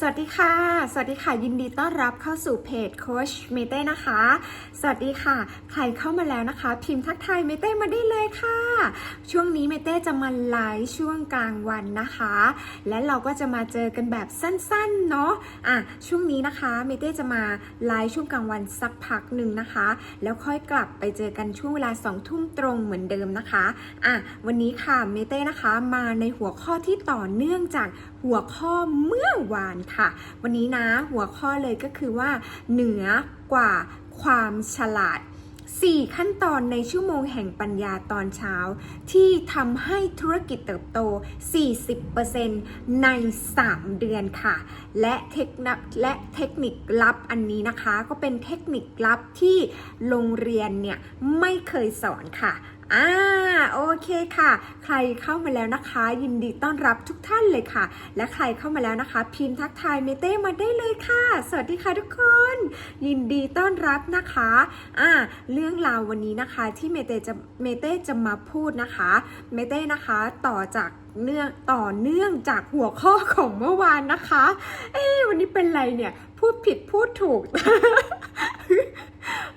สวัสดีค่ะ สวัสดีค่ะ ยินดีต้อนรับเข้าสู่เพจโคชเมเต้นะคะ สวัสดีค่ะ ใครเข้ามาแล้วนะคะ พิมพ์ทักทายเมเต้มาได้เลยค่ะ ช่วงนี้เมเต้จะมาไลฟ์ช่วงกลางวันนะคะ และเราก็จะมาเจอกันแบบสั้นๆ เนาะอะช่วงนี้นะคะเมเต้จะมาไลฟ์ช่วงกลางวันสักพักหนึ่งนะคะ แล้วค่อยกลับไปเจอกันช่วงเวลา2ทุ่มตรงเหมือนเดิมนะคะอะวันนี้ค่ะเมเต้นะคะมาในหัวข้อที่ต่อเนื่องจากหัวข้อเมื่อวานค่ะ วันนี้นะหัวข้อเลยก็คือว่า เหนือกว่าความฉลาด 4 ขั้นตอนในชั่วโมงแห่งปัญญาตอนเช้า ที่ทำให้ธุรกิจเติบโต 40%ใน 3 เดือนค่ะ และเทคนิคและเทคนิคลับอันนี้นะคะ ก็เป็นเทคนิคลับที่โรงเรียนเนี่ยไม่เคยสอนค่ะ อ่าโอเคค่ะ ใครเข้ามาแล้วนะคะ ยินดีต้อนรับทุกท่านเลยค่ะ และใครเข้ามาแล้วนะคะ พิมพ์ทักทายเมเต้มาได้เลยค่ะ สวัสดีค่ะทุกคน ยินดีต้อนรับนะคะอ่าเรื่องราววันนี้นะคะที่เมเต้จะเมเต้จะมาพูดนะคะ เมเต้นะคะต่อจากเนื่องต่อเนื่องจากหัวข้อของเมื่อวานนะคะ เอ๊ะวันนี้เป็นไรเนี่ย พูดผิดพูดถูก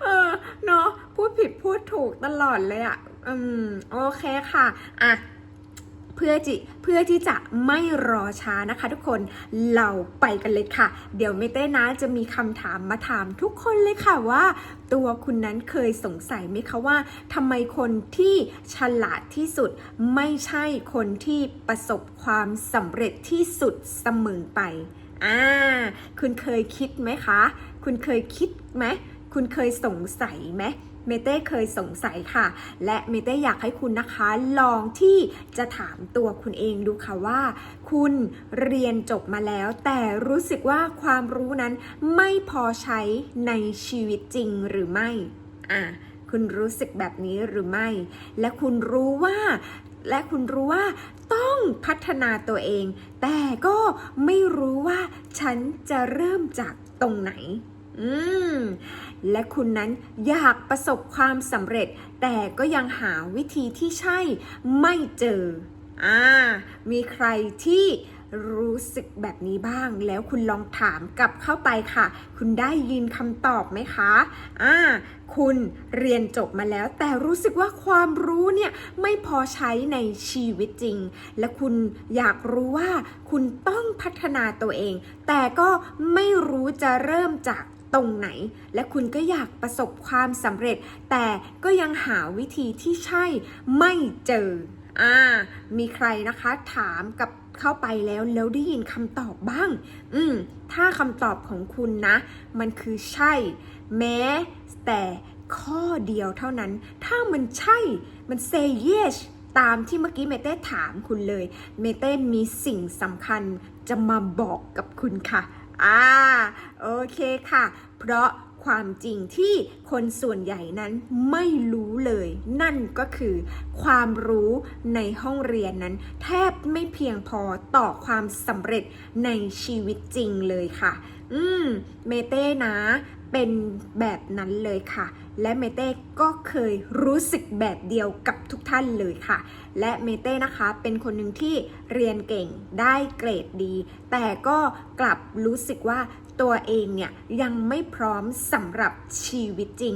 เออเนาะพูดผิดพูดถูกตลอดเลยอะ อืม โอเคค่ะ อะ เพื่อจิเพื่อที่จะไม่รอช้านะคะ ทุกคน เราไปกันเลยค่ะ เดี๋ยวเมเต้นะจะมีคำถามมาถามทุกคนเลยค่ะว่า ตัวคุณนั้นเคยสงสัยไหมคะว่าทำไมคนที่ฉลาดที่สุด ไม่ใช่คนที่ประสบความสำเร็จที่สุดเสมอไป อ่า คุณเคยคิดไหมคะ คุณเคยคิดไหม คุณเคยสงสัยไหม เมเต้เคยสงสัยค่ะ และเมเต้อยากให้คุณนะคะลองที่จะถามตัวคุณเองดูค่ะว่า คุณเรียนจบมาแล้ว แต่รู้สึกว่าความรู้นั้นไม่พอใช้ในชีวิตจริงหรือไม่อ่าคุณรู้สึกแบบนี้หรือไม่ และคุณรู้ว่า และคุณรู้ว่าต้องพัฒนาตัวเอง แต่ก็ไม่รู้ว่าฉันจะเริ่มจากตรงไหน อืม และคุณนั้นอยากประสบความสำเร็จ แต่ก็ยังหาวิธีที่ใช่ไม่เจออ่ามีใครที่รู้สึกแบบนี้บ้าง แล้วคุณลองถามกลับเข้าไปค่ะ คุณได้ยินคำตอบไหมคะอ่าคุณเรียนจบมาแล้ว แต่รู้สึกว่าความรู้เนี่ยไม่พอใช้ในชีวิตจริง และคุณอยากรู้ว่าคุณต้องพัฒนาตัวเอง แต่ก็ไม่รู้จะเริ่มจาก ตรงไหน และคุณก็อยากประสบความสำเร็จ แต่ก็ยังหาวิธีที่ใช่ไม่เจออ่ามีใครนะคะถามกับเข้าไปแล้วแล้วได้ยินคำตอบบ้าง อืม ถ้าคำตอบของคุณนะ มันคือใช่ แม้ แต่ข้อเดียวเท่านั้น ถ้ามันใช่ มัน say yes ตามที่เมื่อกี้เมเต้ถามคุณเลย เมเต้มีสิ่งสำคัญจะมาบอกกับคุณค่ะ อ่าโอเคค่ะ เพราะความจริงที่คนส่วนใหญ่นั้นไม่รู้เลย นั่นก็คือ ความรู้ในห้องเรียนนั้น แทบไม่เพียงพอต่อความสำเร็จในชีวิตจริงเลยค่ะ อืม เมเต้นะ เป็นแบบนั้นเลยค่ะ และเมเต้ก็เคยรู้สึกแบบเดียวกับทุกท่านเลยค่ะ และเมเต้นะคะเป็นคนหนึ่งที่เรียนเก่งได้เกรดดี แต่ก็กลับรู้สึกว่าตัวเองเนี่ยยังไม่พร้อมสำหรับชีวิตจริง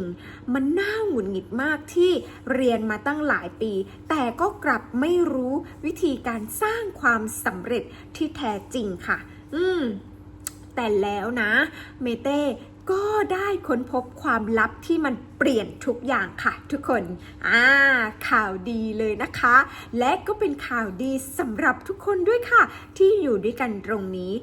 มันน่าหงุดหงิดมากที่เรียนมาตั้งหลายปี แต่ก็กลับไม่รู้วิธีการสร้างความสำเร็จที่แท้จริงค่ะ อืมแต่แล้วนะ เมเต้ ก็ได้ค้นพบความลับที่มันเปลี่ยนทุกอย่างค่ะทุกคนอ่าข่าวดีเลยนะคะ และก็เป็นข่าวดีสำหรับทุกคนด้วยค่ะ ที่อยู่ด้วยกันตรงนี้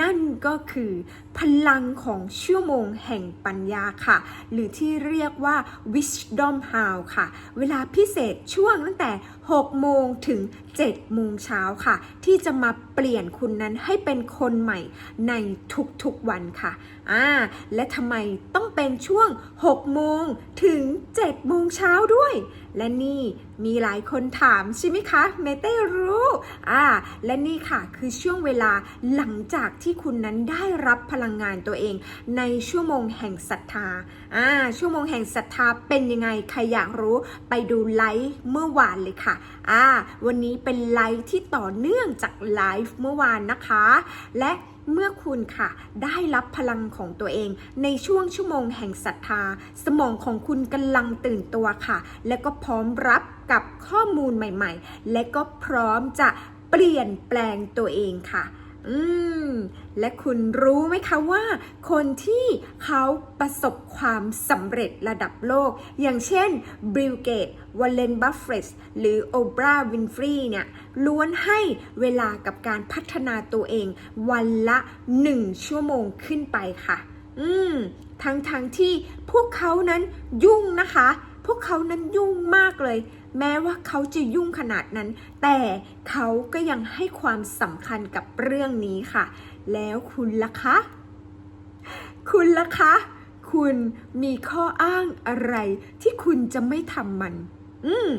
นั่นก็คือพลังของชั่วโมงแห่งปัญญาค่ะ หรือที่เรียกว่า wisdom hour ค่ะ เวลาพิเศษช่วงตั้งแต่ 6 โมงถึง 7 โมงเช้าค่ะ ที่จะมาเปลี่ยนคุณนั้นให้เป็นคนใหม่ในทุกๆวันค่ะอ่าและทำไมต้องเป็นช่วง 6 โมงถึง7โมงเช้าด้วย และนี่มีหลายคนถามใช่ไหมคะเมเต้รู้อ่าและนี่ค่ะคือช่วงเวลาหลังจากที่คุณนั้นได้รับพลังงานตัวเอง ในชั่วโมงแห่งศรัทธาอ่าชั่วโมงแห่งศรัทธาเป็นยังไงใครอยากรู้ไปดูไลฟ์เมื่อวานเลยค่ะอ่าวันนี้เป็นไลฟ์ที่ต่อเนื่องจากไลฟ์เมื่อวานนะคะ และ เมื่อคุณค่ะ ได้รับพลังของตัวเอง ในช่วงชั่วโมงแห่งศรัทธา สมองของคุณกำลังตื่นตัวค่ะ และก็พร้อมรับกับข้อมูลใหม่ ๆ และก็พร้อมจะเปลี่ยนแปลงตัวเองค่ะ อืม และคุณรู้ไหมคะว่า คนที่เขาประสบความสำเร็จระดับโลก อย่างเช่นบิลเกตวอลเลนบัฟเฟตหรือโอบราวินฟรีเนี่ย ล้วนให้เวลากับการพัฒนาตัวเอง วันละ 1 ชั่วโมงขึ้นไปค่ะ อืม ทั้งๆทที่พวกเขานั้นยุ่งนะคะ พวกเขานั้นยุ่งมากเลย แม้ว่าเขาจะยุ่งขนาดนั้น แต่เขาก็ยังให้ความสำคัญกับเรื่องนี้ค่ะ แล้วคุณล่ะคะ คุณล่ะคะ คุณมีข้ออ้างอะไรที่คุณจะไม่ทำมัน อืม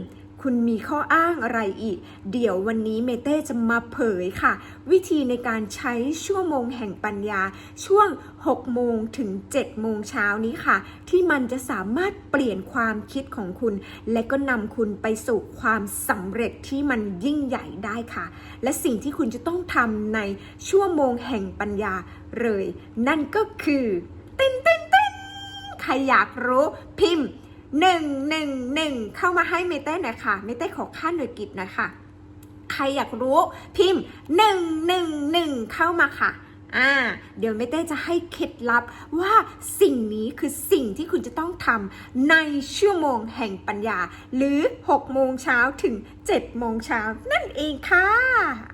คุณมีข้ออ้างอะไรอีก เดี๋ยววันนี้เมเต้จะมาเผยค่ะ วิธีในการใช้ชั่วโมงแห่งปัญญา ช่วง 6 โมงถึง 7 โมงเช้านี้ค่ะ ที่มันจะสามารถเปลี่ยนความคิดของคุณ และก็นำคุณไปสู่ความสำเร็จที่มันยิ่งใหญ่ได้ค่ะ และสิ่งที่คุณจะต้องทำในชั่วโมงแห่งปัญญาเลย นั่นก็คือเต้นเต้นเต้นใครอยากรู้พิมพ์ หนึ่งหนึ่งหนึ่งเข้ามาให้เมเต้หน่อยค่ะเมเต้ขอค่าหน่วยกิจหนะค่ะ ใครอยากรู้พิมพ์หนึ่งหนึ่งหนึ่งเข้ามาค่ะอ่าเดี๋ยวเมเต้จะให้เคล็ดลับว่าสิ่งนี้คือสิ่งที่คุณจะต้องทำในชั่วโมงแห่งปัญญา หรือ 6 โมงเช้าถึง 7 โมงเช้านั่นเองค่ะ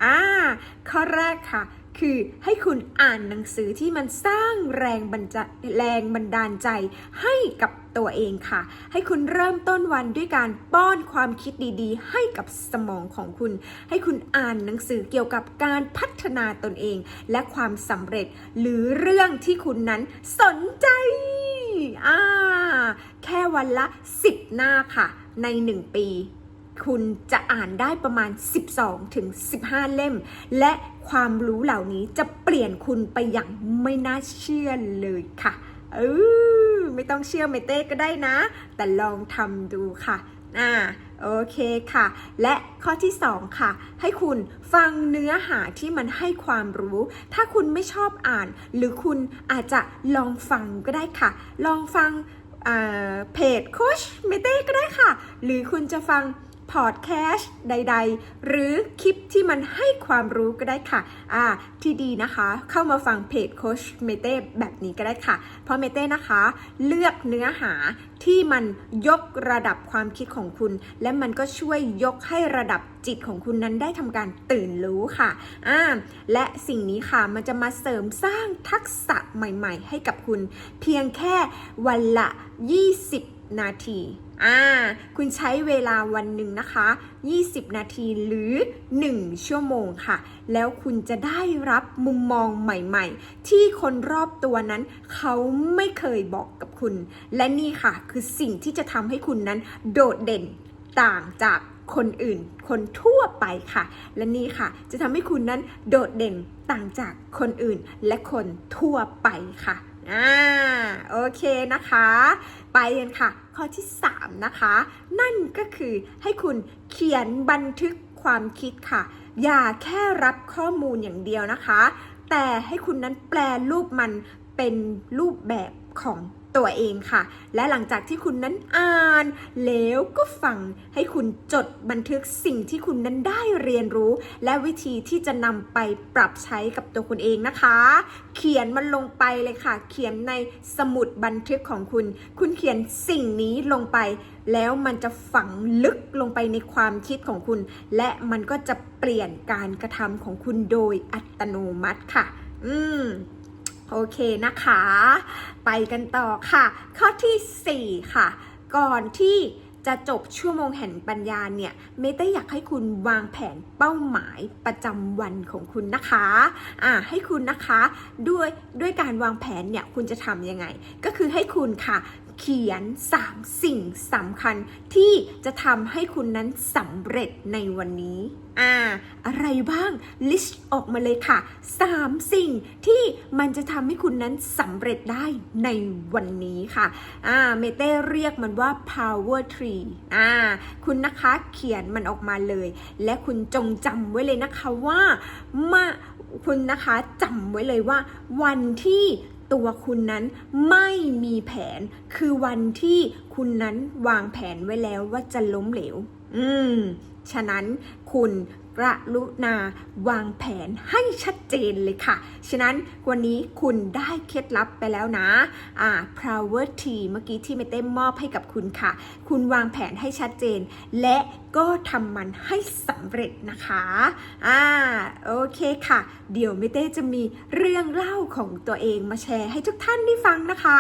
อ่าข้อแรกค่ะ คือให้คุณอ่านหนังสือที่มันสร้างแรงบันจแรงบันดาลใจให้กับ ตัวเองค่ะ ให้คุณเริ่มต้นวันด้วยการป้อนความคิดดีๆ ให้กับสมองของคุณ ให้คุณอ่านหนังสือเกี่ยวกับการพัฒนาตนเอง และความสำเร็จหรือเรื่องที่คุณนั้นสนใจอ่าแค่วันละ 10 หน้าค่ะ ใน 1 ปี คุณจะอ่านได้ประมาณ 12ถึง15 เล่ม และความรู้เหล่านี้จะเปลี่ยนคุณไปอย่างไม่น่าเชื่อเลยค่ะ เออไม่ต้องเชื่อเมเต้ก็ได้นะ แต่ลองทำดูค่ะอ่าโอเคค่ะ และข้อที่ 2 ค่ะ ให้คุณฟังเนื้อหาที่มันให้ความรู้ ถ้าคุณไม่ชอบอ่าน หรือคุณอาจจะลองฟังก็ได้ค่ะ ลองฟังเพจโคชเมเต้ก็ได้ค่ะ หรือคุณจะฟัง พอดแคสต์ใด ๆ หรือคลิปที่มันให้ความรู้ก็ได้ค่ะอ่าที่ดีนะคะ เข้ามาฟังเพจโคชเมเต้แบบนี้ก็ได้ค่ะ เพราะเมเต้นะคะ เลือกเนื้อหาที่มันยกระดับความคิดของคุณ และมันก็ช่วยยกให้ระดับจิตของคุณนั้นได้ทำการตื่นรู้ค่ะอ่าและสิ่งนี้ค่ะมันจะมาเสริมสร้างทักษะใหม่ ๆ ให้กับคุณ เพียงแค่วันละ 20 นาที อ่าคุณใช้เวลาวันหนึ่งนะคะ 20 นาทีหรือ 1 ชั่วโมงค่ะ แล้วคุณจะได้รับมุมมองใหม่ๆ ที่คนรอบตัวนั้น เขาไม่เคยบอกกับคุณ และนี่ค่ะคือสิ่งที่จะทำให้คุณนั้นโดดเด่นต่างจากคนอื่น คนทั่วไปค่ะ และนี่ค่ะ จะทำให้คุณนั้นโดดเด่นต่างจากคนอื่น และคนทั่วไปค่ะ อ่าโอเคนะคะ ไปกันค่ะ ข้อที่ 3 นะคะ นั่นก็คือให้คุณเขียนบันทึกความคิดค่ะ อย่าแค่รับข้อมูลอย่างเดียวนะคะ แต่ให้คุณนั้นแปลรูปมันเป็นรูปแบบของ ตัวเองค่ะ และหลังจากที่คุณนั้นอ่าน แล้วก็ฟังให้คุณจดบันทึกสิ่งที่คุณนั้นได้เรียนรู้ และวิธีที่จะนำไปปรับใช้กับตัวคุณเองนะคะ เขียนมันลงไปเลยค่ะ เขียนในสมุดบันทึกของคุณ คุณเขียนสิ่งนี้ลงไป แล้วมันจะฝังลึกลงไปในความคิดของคุณ และมันก็จะเปลี่ยนการกระทำของคุณโดยอัตโนมัติค่ะ อืม โอเคนะคะ ไปกันต่อค่ะ ข้อที่ 4 ค่ะ ก่อนที่จะจบชั่วโมงแห่งปัญญาเนี่ย เมต้อยากให้คุณวางแผนเป้าหมายประจำวันของคุณนะคะ อ่า ให้คุณนะคะ ด้วยด้วยการวางแผนเนี่ย คุณจะทำยังไง ก็คือให้คุณค่ะ เขียน 3 สิ่งสำคัญที่จะทำให้คุณนั้นสำเร็จในวันนี้อ่าอะไรบ้างลิสต์ออกมาเลยค่ะ 3 สิ่งที่มันจะทำให้คุณนั้นสำเร็จได้ในวันนี้ค่ะอ่าเมเต้เรียกมันว่า power tree อ่าคุณนะคะเขียนมันออกมาเลย และคุณจงจำไว้เลยนะคะว่ามาคุณนะคะจำไว้เลยว่า วันที่ ตัวคุณนั้นไม่มีแผน คือวันที่คุณนั้นวางแผนไว้แล้วว่าจะล้มเหลว อืม ฉะนั้นคุณ กรุณาวางแผนให้ชัดเจนเลยค่ะ ฉะนั้นวันนี้คุณได้เคล็ดลับไปแล้วนะอ่า power T เมื่อกี้ที่เมเต้มอบให้กับคุณค่ะ คุณวางแผนให้ชัดเจน และก็ทำมันให้สำเร็จนะคะอ่าโอเคค่ะ เดี๋ยวเมเต้จะมีเรื่องเล่าของตัวเองมาแชร์ให้ทุกท่านได้ฟังนะคะ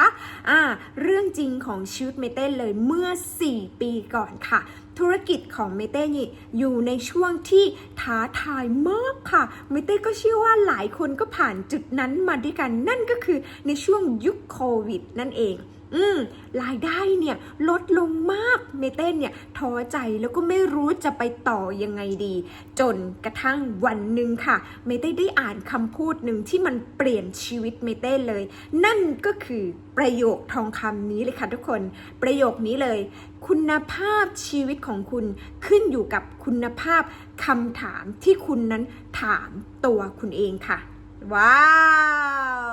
อ่าเรื่องจริงของชีวิตเมเต้เลยเมื่อ 4 ปีก่อนค่ะ ธุรกิจของเมเต้นี่อยู่ในช่วงที่ท้าทายมากค่ะ เมเต้ก็เชื่อว่าหลายคนก็ผ่านจุดนั้นมาด้วยกัน นั่นก็คือในช่วงยุคโควิดนั่นเองอืมรายได้เนี่ยลดลงมากเมเต้เนี่ยท้อใจแล้วก็ไม่รู้จะไปต่อยังไงดี จนกระทั่งวันหนึ่งค่ะ เมเต้ได้อ่านคำพูดหนึ่งที่มันเปลี่ยนชีวิตเมเต้เลย นั่นก็คือประโยคทองคำนี้เลยค่ะทุกคน ประโยคนี้เลย คุณภาพชีวิตของคุณขึ้นอยู่กับคุณภาพคำถามที่คุณนั้นถามตัวคุณเองค่ะ ว้า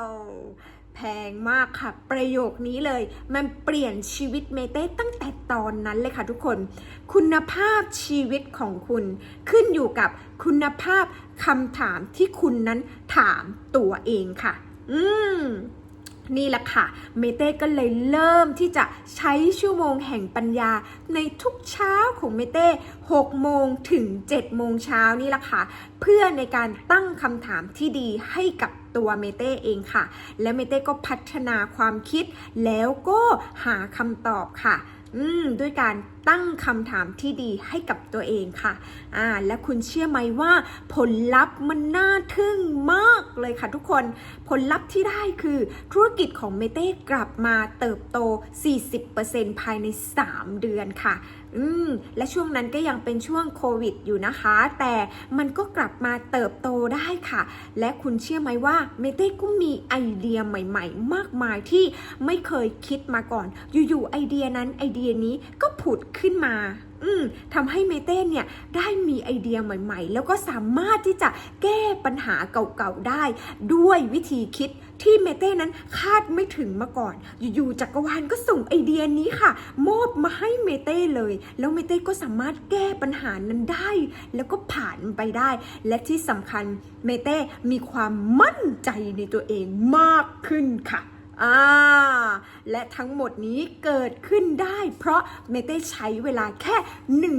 วแพงมากค่ะ ประโยคนี้เลย มันเปลี่ยนชีวิตเมเต้ตั้งแต่ตอนนั้นเลยค่ะทุกคน คุณภาพชีวิตของคุณขึ้นอยู่กับคุณภาพคำถามที่คุณนั้นถามตัวเองค่ะ อืม นี่แหละค่ะ เมเต้ก็เลยเริ่มที่จะใช้ชั่วโมงแห่งปัญญา ในทุกเช้าของเมเต้6โมงถึง7โมงเช้านี่แหละค่ะ เพื่อในการตั้งคำถามที่ดีให้กับตัวเมเต้เองค่ะ และเมเต้ก็พัฒนาความคิดแล้วก็หาคำตอบค่ะ อืม ด้วยการ ตั้งคำถามที่ดีให้กับตัวเองค่ะอ่าและคุณเชื่อไหมว่า ผลลัพธ์มันน่าทึ่งมากเลยค่ะทุกคนผลลัพธ์ที่ได้คือธุรกิจของเมเต้กลับมาเติบโต 40%ภายใน 3 เดือนค่ะอืมและช่วงนั้นก็ยังเป็นช่วงโควิดอยู่นะคะ แต่มันก็กลับมาเติบโตได้ค่ะ และคุณเชื่อไหมว่าเมเต้ก็มีไอเดียใหม่ ๆ มากมายที่ไม่เคยคิดมาก่อน อยู่ๆไอเดียนั้นไอเดียนี้ก็ผุดขึ้นมา อืมทำให้เมเต้เนี่ยได้มีไอเดียใหม่ ๆ แล้วก็สามารถที่จะแก้ปัญหาเก่าๆได้ ด้วยวิธีคิดที่เมเต้นั้นคาดไม่ถึงมาก่อน อยู่ๆจักรวาลก็ส่งไอเดียนี้ค่ะ มอบมาให้เมเต้เลย แล้วเมเต้ก็สามารถแก้ปัญหานั้นได้ แล้วก็ผ่านมันไปได้ และที่สำคัญเมเต้มีความมั่นใจในตัวเองมากขึ้นค่ะ อ่าและทั้งหมดนี้เกิดขึ้นได้ เพราะเมเต้ใช้เวลาแค่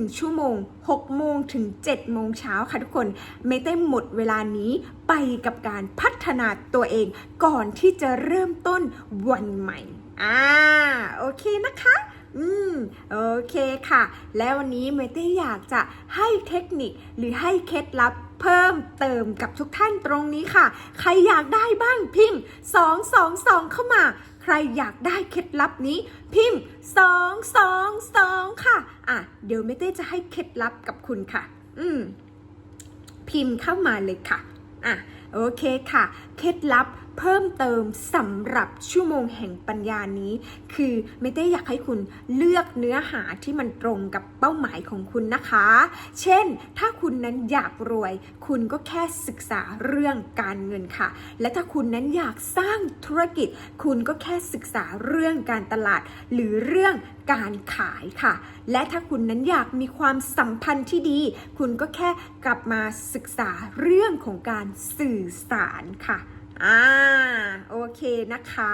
1 ชั่วโมง 6 โมงถึง 7 โมงเช้าค่ะทุกคน เมเต้หมดเวลานี้ไปกับการพัฒนาตัวเองก่อนที่จะเริ่มต้นวันใหม่ อ่า โอเคนะคะอืม โอเคค่ะ แล้ววันนี้เมเต้อยากจะให้เทคนิคหรือให้เคล็ดลับ เพิ่มเติมกับทุกท่านตรงนี้ค่ะ ใครอยากได้บ้างพิมพ์ 222 เข้ามา ใครอยากได้เคล็ดลับนี้ พิมพ์ 222 ค่ะ อะ เดี๋ยวเมเต้จะให้เคล็ดลับกับคุณค่ะ อืม พิมพ์เข้ามาเลยค่ะ อะ โอเคค่ะ เคล็ดลับ เพิ่มเติมสำหรับชั่วโมงแห่งปัญญานี้ คือไม่ได้อยากให้คุณเลือกเนื้อหาที่มันตรงกับเป้าหมายของคุณนะคะ เช่น ถ้าคุณนั้นอยากรวย คุณก็แค่ศึกษาเรื่องการเงินค่ะ และถ้าคุณนั้นอยากสร้างธุรกิจ คุณก็แค่ศึกษาเรื่องการตลาด หรือเรื่องการขายค่ะ และถ้าคุณนั้นอยากมีความสัมพันธ์ที่ดี คุณก็แค่กลับมาศึกษาเรื่องของการสื่อสารค่ะ อ่าโอเคนะคะ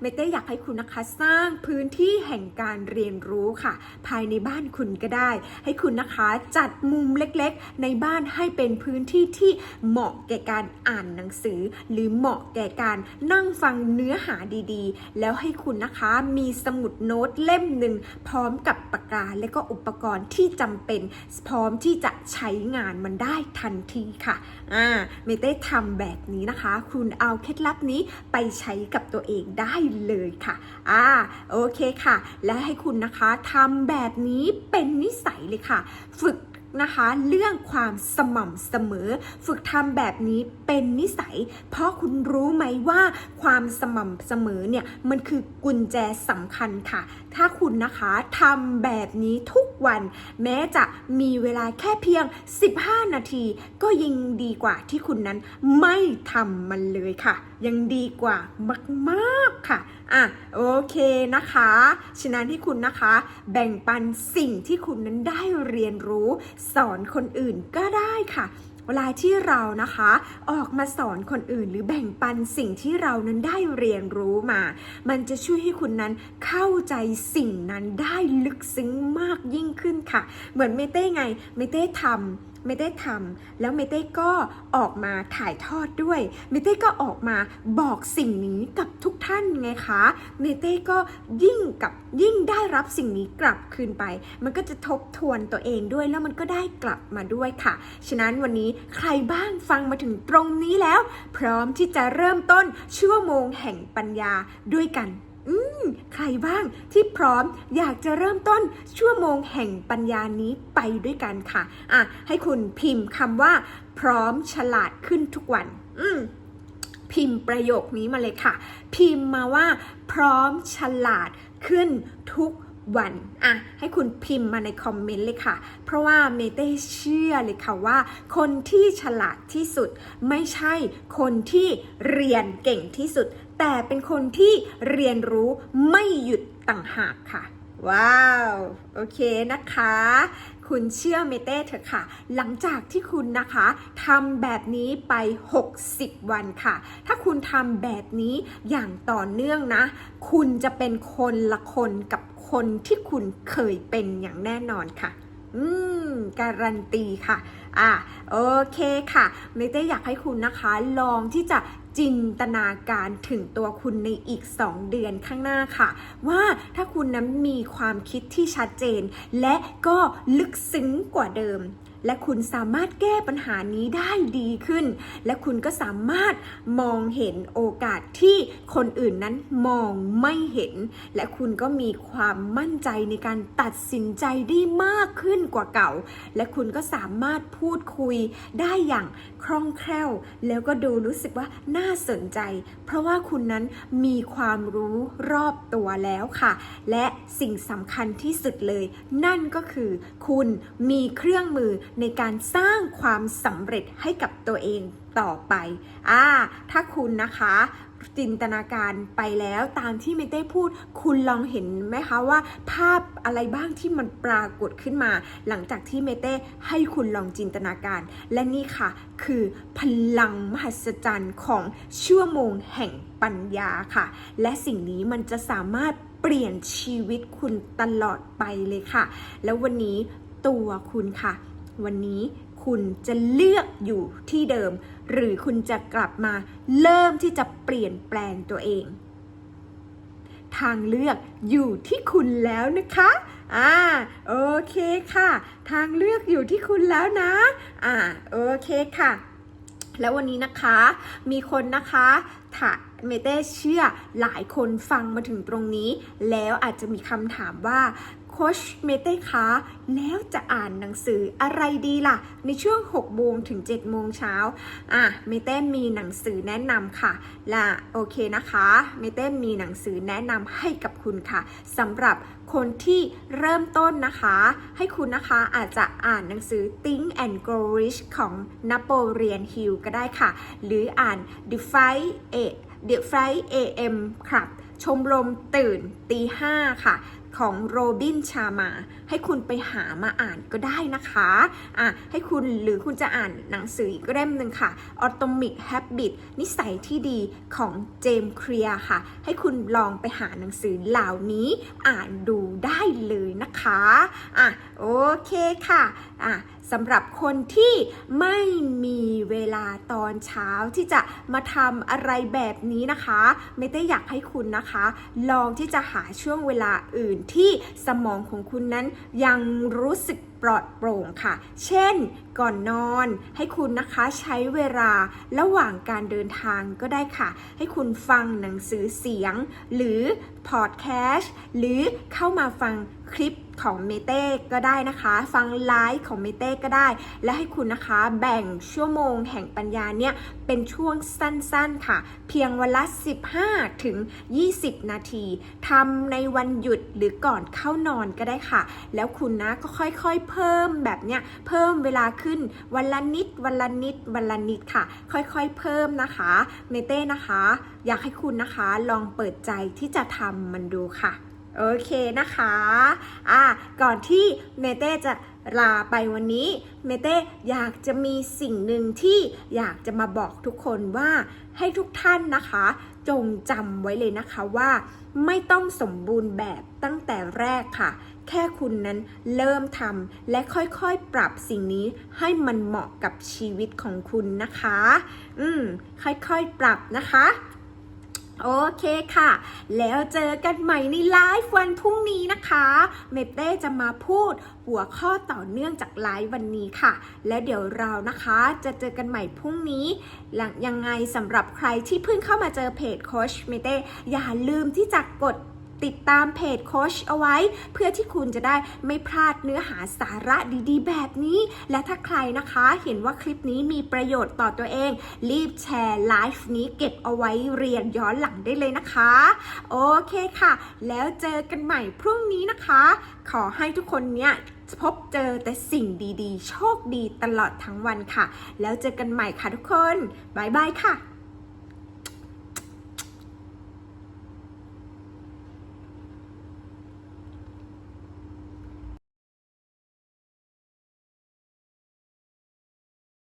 เมเต้อยากให้คุณนะคะสร้างพื้นที่แห่งการเรียนรู้ค่ะ ภายในบ้านคุณก็ได้ ให้คุณนะคะจัดมุมเล็กๆ ในบ้านให้เป็นพื้นที่ที่เหมาะแก่การอ่านหนังสือ หรือเหมาะแก่การนั่งฟังเนื้อหาดีๆ แล้วให้คุณนะคะมีสมุดโน้ตเล่มหนึ่งพร้อมกับปากกาและก็อุปกรณ์ที่จำเป็น พร้อมที่จะใช้งานมันได้ทันทีค่ะอ่าเมเต้ทำแบบนี้นะคะคุณคุณเอาเคล็ดลับนี้ไปใช้กับตัวเองได้เลยค่ะอ่าโอเคค่ะ และให้คุณนะคะทำแบบนี้เป็นนิสัยเลยค่ะ ฝึก นะคะ เรื่องความสม่ำเสมอ ฝึกทำแบบนี้เป็นนิสัย เพราะคุณรู้ไหมว่าความสม่ำเสมอเนี่ยมันคือกุญแจสำคัญค่ะ ถ้าคุณนะคะทำแบบนี้ทุกวัน แม้จะมีเวลาแค่เพียง 15 นาที ก็ยิ่งดีกว่าที่คุณนั้นไม่ทำมันเลยค่ะ ยังดีกว่ามาก ๆค่ะ อะโอเคนะคะ ฉะนั้นที่คุณนะคะ แบ่งปันสิ่งที่คุณนั้นได้เรียนรู้ สอนคนอื่นก็ได้ค่ะเวลาที่เรานะคะ ออกมาสอนคนอื่น หรือแบ่งปันสิ่งที่เรานั้นได้เรียนรู้มา มันจะช่วยให้คุณนั้นเข้าใจสิ่งนั้นได้ลึกซึ้งมากยิ่งขึ้นค่ะ เหมือนเมเต้ไงเมเต้ทำ เมเต้ทำแล้วเมเต้ก็ออกมาถ่ายทอดด้วยเมเต้ก็ออกมาบอกสิ่งนี้กับทุกท่านไงคะเมเต้ก็ยิ่งกับยิ่งได้รับสิ่งนี้กลับคืนไป มันก็จะทบทวนตัวเองด้วยแล้วมันก็ได้กลับมาด้วยค่ะ ฉะนั้นวันนี้ใครบ้างฟังมาถึงตรงนี้แล้ว พร้อมที่จะเริ่มต้นชั่วโมงแห่งปัญญาด้วยกัน อืม ใครบ้างที่พร้อมอยากจะเริ่มต้นชั่วโมงแห่งปัญญานี้ไปด้วยกันค่ะ อะ ให้คุณพิมพ์คำว่า พร้อมฉลาดขึ้นทุกวัน อืมพิมพ์ประโยคนี้มาเลยค่ะ พิมพ์มาว่า พร้อมฉลาดขึ้นทุกวันอะให้คุณพิมพ์มาในคอมเมนต์เลยค่ะ เพราะว่าเมเต้เชื่อเลยค่ะว่า คนที่ฉลาดที่สุด ไม่ใช่คนที่เรียนเก่งที่สุด แต่เป็นคนที่เรียนรู้ไม่หยุดต่างหากค่ะ ว้าว โอเคนะคะ คุณเชื่อเมเต้เถอะค่ะ หลังจากที่คุณนะคะทำแบบนี้ไป 60 วันค่ะ ถ้าคุณทำแบบนี้อย่างต่อเนื่องนะ คุณจะเป็นคนละคนกับคนที่คุณเคยเป็นอย่างแน่นอนค่ะอืม การันตีค่ะ อะ โอเคค่ะเมเต้อยากให้คุณนะคะ ลองที่จะ จินตนาการถึงตัวคุณในอีก 2 เดือนข้างหน้าค่ะ ว่าถ้าคุณนั้นมีความคิดที่ชัดเจน และก็ลึกซึ้งกว่าเดิม และคุณสามารถแก้ปัญหานี้ได้ดีขึ้น และคุณก็สามารถมองเห็นโอกาสที่คนอื่นนั้นมองไม่เห็น และคุณก็มีความมั่นใจในการตัดสินใจได้มากขึ้นกว่าเก่า และคุณก็สามารถพูดคุยได้อย่างคล่องแคล่ว แล้วก็ดูรู้สึกว่าน่าสนใจ เพราะว่าคุณนั้นมีความรู้รอบตัวแล้วค่ะ และสิ่งสำคัญที่สุดเลย นั่นก็คือ คุณมีเครื่องมือในการสร้างความสำเร็จให้กับตัวเองต่อไปอ่าถ้าคุณนะคะจินตนาการไปแล้วตามที่เมเต้พูด คุณลองเห็นไหมคะว่า ภาพอะไรบ้างที่มันปรากฏขึ้นมา หลังจากที่เมเต้ให้คุณลองจินตนาการ และนี่ค่ะ คือพลังมหัศจรรย์ของชั่วโมงแห่งปัญญาค่ะ และสิ่งนี้มันจะสามารถเปลี่ยนชีวิตคุณตลอดไปเลยค่ะ แล้ววันนี้ตัวคุณค่ะ วันนี้คุณจะเลือกอยู่ที่เดิม หรือคุณจะกลับมาเริ่มที่จะเปลี่ยนแปลงตัวเอง ทางเลือกอยู่ที่คุณแล้วนะคะอ่าโอเคค่ะ ทางเลือกอยู่ที่คุณแล้วนะอ่าโอเคค่ะ แล้ววันนี้นะคะมีคนนะคะถ้าเมเต้เชื่อหลายคนฟังมาถึงตรงนี้ แล้วอาจจะมีคำถามว่า โคชเมเต้คะแล้วจะอ่านหนังสืออะไรดีล่ะ ในช่วง 6 โมงถึง 7 โมงเช้าอะเมเต้มีหนังสือแนะนำค่ะและโอเคนะคะเมเต้มีหนังสือแนะนำให้กับคุณค่ะสำหรับคนที่เริ่มต้นนะคะ ให้คุณนะคะอาจจะอ่านหนังสือ Think and Grow Rich ของ Napoleon Hill ก็ได้ค่ะ หรืออ่าน The Five A The Five AM ครับ ชมรมตื่นตีห้าค่ะ ของโรบินชามา ให้คุณไปหามาอ่านก็ได้นะคะอะให้คุณหรือคุณจะอ่านหนังสืออีกเล่มหนึ่งค่ะ Atomic Habit นิสัยที่ดีของเจมส์เคลียค่ะ ให้คุณลองไปหาหนังสือเหล่านี้อ่านดูได้เลยนะคะอะโอเคค่ะอะ สำหรับคนที่ไม่มีเวลาตอนเช้าที่จะมาทำอะไรแบบนี้นะคะ ไม่ได้อยากให้คุณนะคะ ลองที่จะหาช่วงเวลาอื่นที่สมองของคุณนั้นยังรู้สึกปลอดโปร่งค่ะ เช่น ก่อนนอนให้คุณนะคะใช้เวลาระหว่างการเดินทางก็ได้ค่ะ ให้คุณฟังหนังสือเสียง หรือพอดแคสต์หรือเข้ามาฟังคลิปของเมเต้ก็ได้นะคะ ฟังไลฟ์ของเมเต้ก็ได้ และให้คุณนะคะแบ่งชั่วโมงแห่งปัญญาเนี่ย เป็นช่วงสั้นๆค่ะ เพียงวันละ 15 ถึง 20 นาทีทำในวันหยุดหรือก่อนเข้านอนก็ได้ค่ะ แล้วคุณนะก็ค่อยๆเพิ่มแบบเนี้ยเพิ่มเวลาขึ้นวันละนิดวันละนิดวันละนิดค่ะ ค่อยๆเพิ่มนะคะเมเต้นะคะ อยากให้คุณนะคะลองเปิดใจที่จะทำมันดูค่ะโอเคนะคะ อะก่อนที่เมเต้จะลาไปวันนี้ เมเต้อยากจะมีสิ่งหนึ่งที่อยากจะมาบอกทุกคนว่าให้ทุกท่านนะคะ จงจำไว้เลยนะคะว่า ไม่ต้องสมบูรณ์แบบตั้งแต่แรกค่ะ แค่คุณนั้นเริ่มทำและค่อยๆ ปรับสิ่งนี้ให้มันเหมาะกับชีวิตของคุณนะคะ อืม ค่อยๆ ปรับนะคะโอเคค่ะ แล้วเจอกันใหม่ในไลฟ์วันพรุ่งนี้นะคะ เมเต้จะมาพูดหัวข้อต่อเนื่องจากไลฟ์วันนี้ค่ะ และเดี๋ยวเรานะคะจะเจอกันใหม่พรุ่งนี้ หลังยังไงสำหรับใครที่เพิ่งเข้ามาเจอเพจโคชเมเต้อย่าลืมที่จะกด ติดตามเพจโคชเอาไว้ เพื่อที่คุณจะได้ไม่พลาดเนื้อหาสาระดีๆ แบบนี้ และถ้าใครนะคะเห็นว่าคลิปนี้มีประโยชน์ต่อตัวเอง รีบแชร์ไลฟ์นี้เก็บเอาไว้เรียนย้อนหลังได้เลยนะคะ โอเคค่ะ แล้วเจอกันใหม่พรุ่งนี้นะคะ ขอให้ทุกคนเนี่ยพบเจอแต่สิ่งดีๆ โชคดีตลอดทั้งวันค่ะ แล้วเจอกันใหม่ค่ะทุกคน บ๊ายบายค่ะ